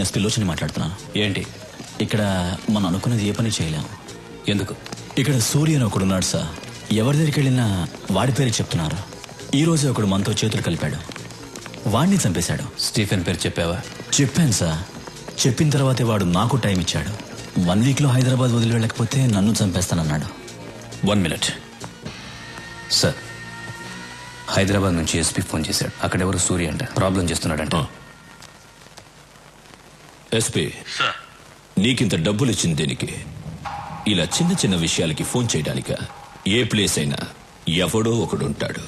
నేను ఎస్పీ లోచని మాట్లాడుతున్నాను ఏంటి? ఇక్కడ మనం అనుకున్నది ఏ పని చేయలేం. ఎందుకు? ఇక్కడ సూర్య అని ఒకడున్నాడు సార్. ఎవరి దగ్గరికి వెళ్ళినా వాడి పేరు చెప్తున్నారు. ఈ రోజే ఒకడు మనతో చేతులు కలిపాడు. వాడిని చంపేశాడు. స్టీఫెన్ పేరు చెప్పావా? చెప్పాను సార్. చెప్పిన తర్వాతే వాడు నాకు టైం ఇచ్చాడు. వన్ వీక్లో హైదరాబాద్ వదిలి వెళ్ళకపోతే నన్ను చంపేస్తానన్నాడు. One minute. సార్ హైదరాబాద్ నుంచి ఎస్పీ ఫోన్ చేశాడు. అక్కడ ఎవరు సూర్య అంట. ప్రాబ్లం చేస్తున్నాడంట. ఎస్పీ. నీకింత డబ్బులు ఇచ్చింది దేనికి? ఇలా చిన్న చిన్న విషయాలకి ఫోన్ చేయడానిక? ఏ ప్లేస్ అయినా ఎవడో ఒకడు ఉంటాడు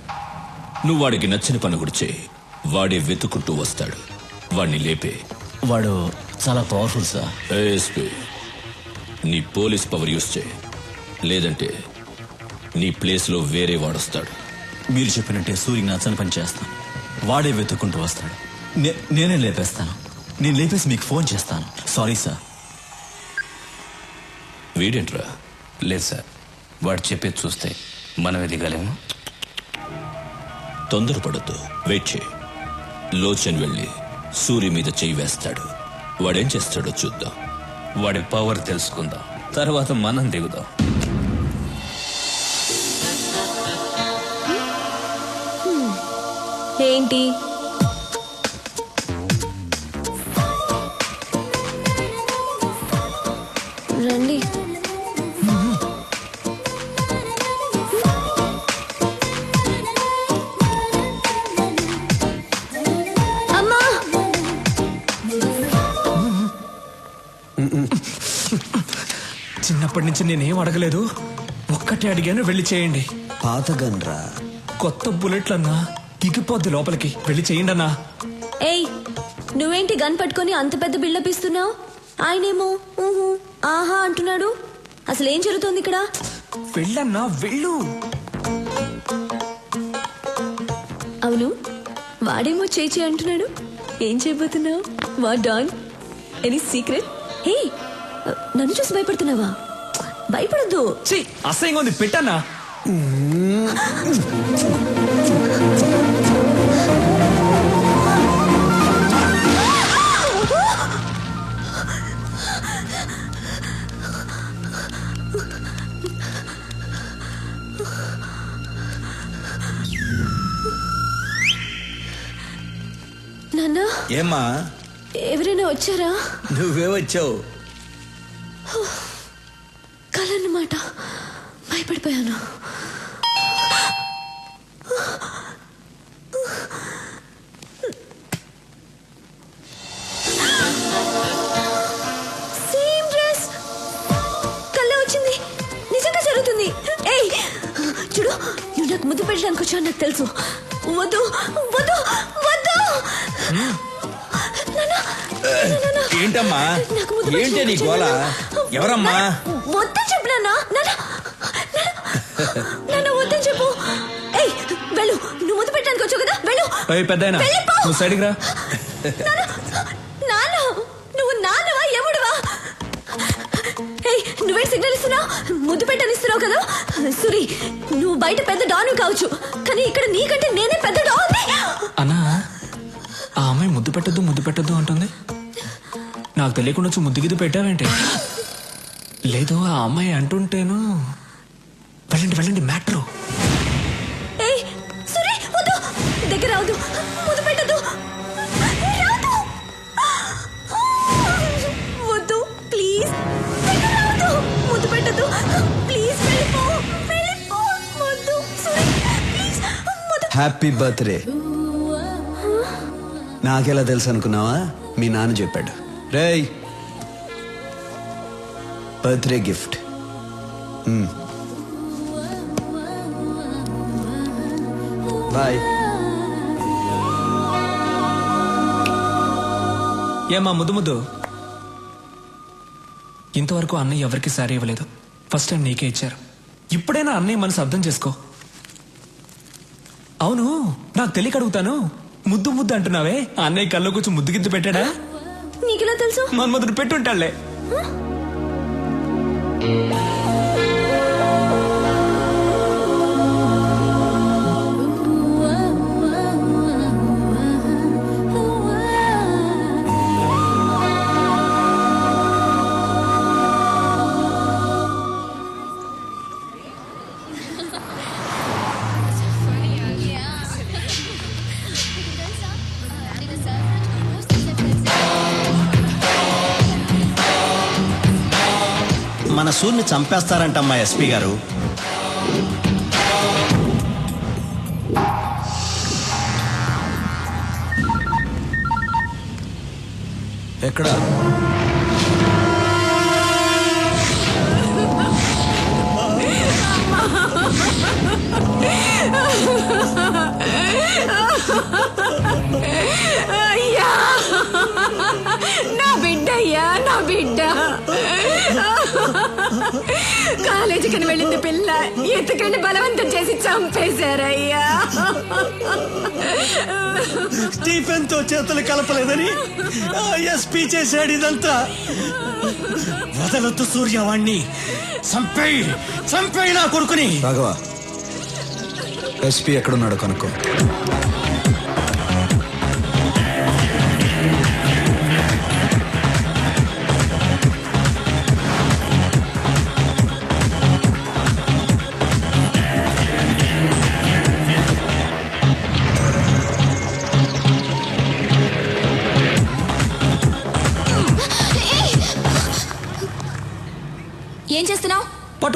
నువ్వు వాడికి నచ్చిన పని కూడా చేయి వాడే వెతుకుంటూ వస్తాడు. వాడిని లేపే. వాడు చాలా పవర్ఫుల్ సార్. ఎస్పీ నీ పోలీస్ పవర్ యూస్ చేయి. లేదంటే నీ ప్లేస్లో వేరే వాడొస్తాడు. మీరు చెప్పినట్టే సూర్యకి నచ్చని పని చేస్తాను. వాడే వెతుక్కుంటూ వస్తాడు. నే- నేనే లేపేస్తాను. నేను లేపేసి మీకు ఫోన్ చేస్తాను. సారీ సార్ వీడేంట్రా? లేదు సార్ వాడు చెప్పేది చూస్తే మనం ఎదిగలేము తొందరపడద్దు. వెయిట్ చేయి. లోచన్ వెళ్ళి సూర్య మీద చేయి వేస్తాడు. వాడేం చేస్తాడో చూద్దాం. వాడి పవర్ తెలుసుకుందాం. తర్వాత మనం దిగుదాం. ఏంటి? చిన్నప్పటి నుంచి నేనేం అడగలేదు. ఒక్కటే అడిగాను వెళ్ళి చేయండి. పాత గన్రా. కొత్త బుల్లెట్లన్నా దిగిపోద్ది లోపలికి. వెళ్ళి చేయండి అన్నా. ఏయ్ నువ్వేంటి గన్ పట్టుకొని అంత పెద్ద బిల్డప్ ఇస్తున్నావు? ఆయనేమో ఊహు ఆహా అంటున్నాడు. అసలు ఏం జరుగుతోంది ఇక్కడ? వెళ్ళన్నా వెళ్ళు. అవును వాడేమో చేచి అంటున్నాడు. ఏం చేయబోతున్నావు? వా డాన్? Any secret? హే నన్ను చూసి భయపడుతున్నావా? భయపడద్దు. ఛీ అసహ్యంగా ఉంది. పెట్టన్నా. నాన్న ఏమ్మా? ఎవరైనా వచ్చారా? నువ్వే వచ్చావు. కలన్నమాట భయపడిపోయాను. సేమ్ డ్రెస్ కళ్ళ వచ్చింది. నిజంగా జరుగుతుంది. ఏయ్! చూడు నువ్వు నాకు ముద్దు పెట్టడానికి వచ్చావు నాకు తెలుసు. వద్దు వద్దు వద్దు! ఏంటమ్మా? ఏంటి నీ వచ్చాను. ఎవరమ్మా వద్దని చెప్పు నాన్న నాన్న నాన్న వద్దని చెప్పు. ఏయ్ వెళ్ళు. నువ్వు ముద్దు పెట్టడానికి వచ్చావు కదా? వెళ్ళు. అయ్యి పెద్ద వెళ్ళిపో. నువ్వు సైడ్కి రా. నాన్న నాన్న నువ్వు నాన్నవా ఎముడువా ఏయ్ నువ్వే సిగ్నల్ ఇస్తున్నావు? ముద్దు పెట్టని ఇస్తున్నావు కదా? సురి నువ్వు బయట పెద్ద డాను కావచ్చు. కానీ ఇక్కడ నీకంటే నేనే పెద్ద డాన్ అన్నా ఆ అమ్మాయి ముద్దు పెట్టద్దు ముద్దు పెట్టద్దు అంటుంది. నాకు తెలియకుండా వచ్చి ముద్దు గిద్దు పెట్టావేంటి? లేదు ఆ అమ్మాయి అంటుంటేను వెళ్ళండి వెళ్ళండి మ్యాటర్. ఏయ్ సురి వద్దు. దగ్గర వద్దు ప్లీజ్. దగ్గర ప్లీజ్ వెళ్ళిపో. వెళ్ళిపో. వద్దు సురి ప్లీజ్. ముద్దు హ్యాపీ బర్త్డే. నాకెలా తెలుసు అనుకున్నావా? మీ నాన్న చెప్పాడు. రేయ్. Birthday gift. బాయ్ ఏమా ముద్దు ముద్దు. ఇంతవరకు అన్నయ్య ఎవరికి సారీ ఇవ్వలేదు. ఫస్ట్ టైం నీకే ఇచ్చారు. ఇప్పుడైనా అన్నయ్య మనసు అర్థం చేసుకో. అవును నాకు తెలియక అడుగుతాను. ముద్దు ముద్దు అంటున్నావే? ఆ అన్నయ్య కళ్ళు కూర్చొని ముద్దు గిద్దు పెట్టాడా? నీకెలా తెలుసు? మన్మధుడు మన సూర్ని చంపేస్తారంటమ్మా ఎస్పీ గారు. ఎక్కడ? అయ్యా! నా బిడ్డ అయ్యా నా బిడ్డ. కాలేజీకి వెళ్ళింది పిల్ల. ఎత్తుకండి బలవంతం చేసి చంపేశారయ్యా. స్టీఫెన్తో చేతులు కలపలేదని ఎస్పీ చేశాడు ఇదంతా. వదలొద్దు సూర్యవాణ్ణి చంపేయి చంపేయి నా కొడుకుని. రాఘవ ఎస్పీ ఎక్కడున్నాడో కనుక్కో.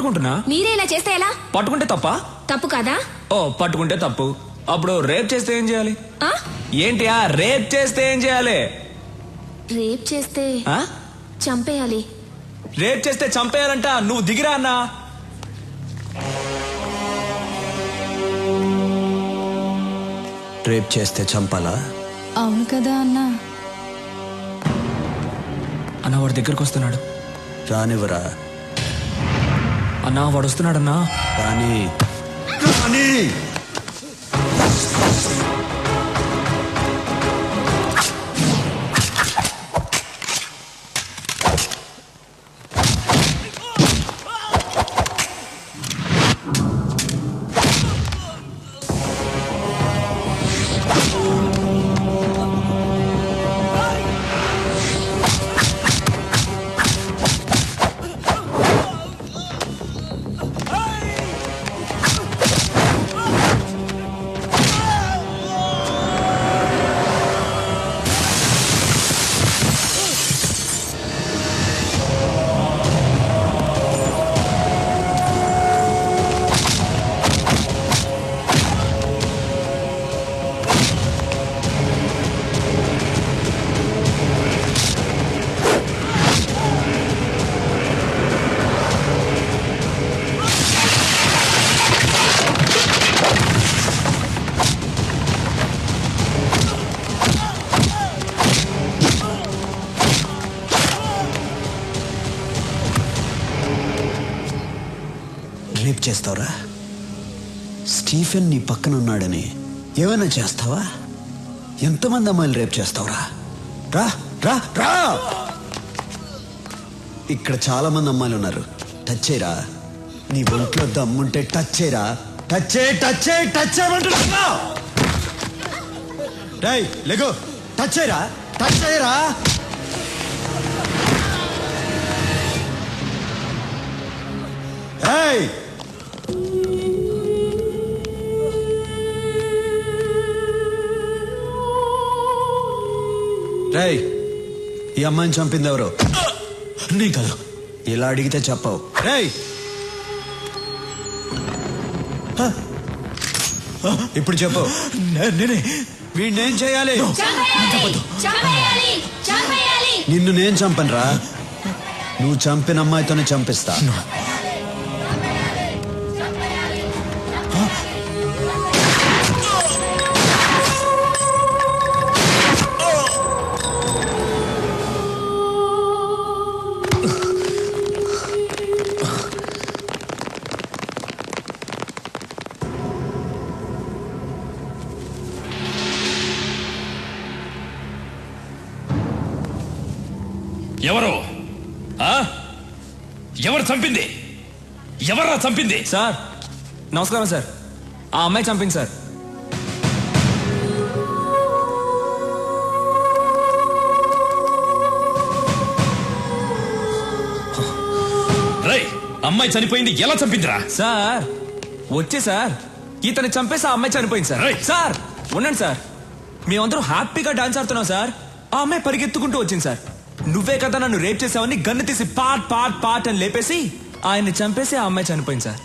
పట్టుకుంటున్నా? మీరే ఇలా చేస్తే ఎలా? పట్టుకుంటే తప్ప? తప్పు కాదా? ఓ పట్టుకుంటే తప్పు. అప్పుడు రేప్ చేస్తే ఏం చేయాలి? ఆ? ఏంటి ఆ రేప్ చేస్తే ఏం చేయాలి? రేప్ చేస్తే ఆ? చంపేయాలి. రేప్ చేస్తే చంపేయాలంట. నువ్వు దిగిరా అన్నా. రేప్ చేస్తే చంపాలా? అవును కదా అన్నా. అన్న వాడి దగ్గరకు వస్తున్నాడు. రానివ్వరా? అన్నా వాడు వస్తున్నాడన్నా. రాని రాని చేస్తావురా? స్టీఫెన్ నీ పక్కన ఉన్నాడని ఏమైనా చేస్తావా? ఎంతమంది అమ్మాయిలు రేపు చేస్తావురా? రా రా రా! ఇక్కడ చాలా మంది అమ్మాయిలు ఉన్నారు. టచ్ చేయరా? నీ ఒంట్లో దమ్ముంటే టచ్ చేయరా? టచ్ చేయి టచ్ చేయి టచ్ చేయమంటున్నా డై లెగో! టచ్ చేయరా? టచ్ చేయరా? Hey! రేయ్ ఈ అమ్మాయిని చంపింది ఎవరు? నీ కాదు ఇలా అడిగితే చెప్పవు. హ? ఇప్పుడు చెప్పు. నేనే. వీడినేం చేయాలి? చంపేయాలి. చంపేయాలి. నిన్ను నేను చంపనురా. నువ్వు చంపిన అమ్మాయితోనే చంపిస్తా. ఎవరు? ఆ? ఎవరు చంపింది? ఎవర్రా చంపింది? సార్ నమస్కారం సార్. ఆ అమ్మాయి చంపింది సార్. రై అమ్మాయి చనిపోయింది ఎలా చంపిందిరా? సార్ వచ్చే సార్. ఇతను చంపేసి ఆ అమ్మాయి చనిపోయింది సార్. సార్ ఉండండి సార్. మేమందరూ హ్యాపీగా డాన్స్ ఆడుతున్నాం సార్. ఆ అమ్మాయి పరిగెత్తుకుంటూ వచ్చింది సార్. నువ్వే కదా నన్ను రేప్ చేసావని గన్ను తీసి పాట్ పాట్ పాట్ అని లేపేసి ఆయన్ని చంపేసి ఆ అమ్మాయి చనిపోయింది సార్.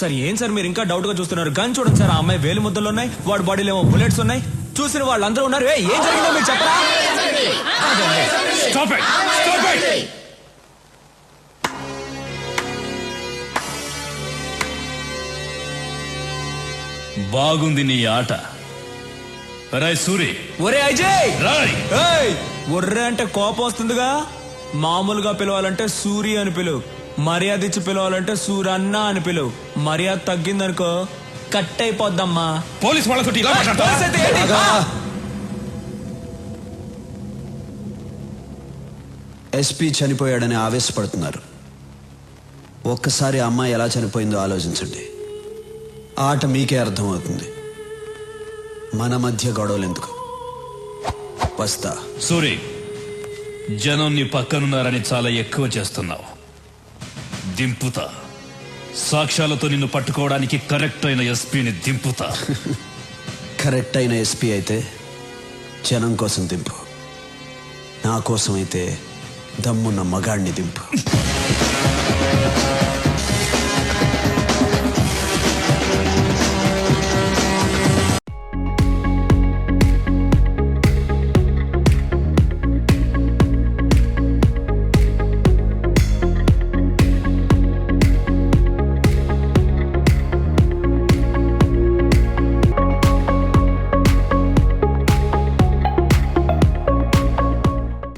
సార్ ఏం సార్ మీరు ఇంకా డౌట్గా చూస్తున్నారు? గన్ చూడండి సార్ ఆ అమ్మాయి వేలు ముద్దలు ఉన్నాయి వాడి బాడీలో ఏమో బుల్లెట్స్ ఉన్నాయి. చూసిన వాళ్ళందరూ ఉన్నారు. ఏ, ఏం జరిగిందో మీరు చెప్పరా? అదండి. స్టాప్ ఇట్ స్టాప్ ఇట్ బాగుంది నీ ఆట. రాయ్ సూరి. ఒరే అజయ్ రాయ్! ఏయ్! ఒర్రె అంటే కోపం వస్తుందిగా? మామూలుగా పిలవాలంటే సూరి అని పిలువు మర్యాద ఇచ్చి పిలవాలంటే సూరన్న అని పిలువు మర్యాద తగ్గిందనుకో కట్ అయిపోద్దమ్మా పోలీస్ వాళ్ళతో ఇలా మాట్లాడతావా? పోలీస్ అయితే ఏంటి? ఆ! ఎస్పీ చనిపోయాడని ఆవేశపడుతున్నారు. ఒక్కసారి ఆ అమ్మాయి ఎలా చనిపోయిందో ఆలోచించండి. ఆట మీకే అర్థమవుతుంది. మన మధ్య గొడవలు ఎందుకు వస్తా సూరి జనం నీ పక్కనున్నారని చాలా ఎక్కువ చేస్తున్నావు. దింపుతా. సాక్ష్యాలతో నిన్ను పట్టుకోవడానికి కరెక్ట్ అయిన ఎస్పీని దింపుతా. కరెక్ట్ అయిన ఎస్పీ అయితే జనం కోసం దింపు. నా కోసం అయితే దమ్మున్న మగాడిని దింపు.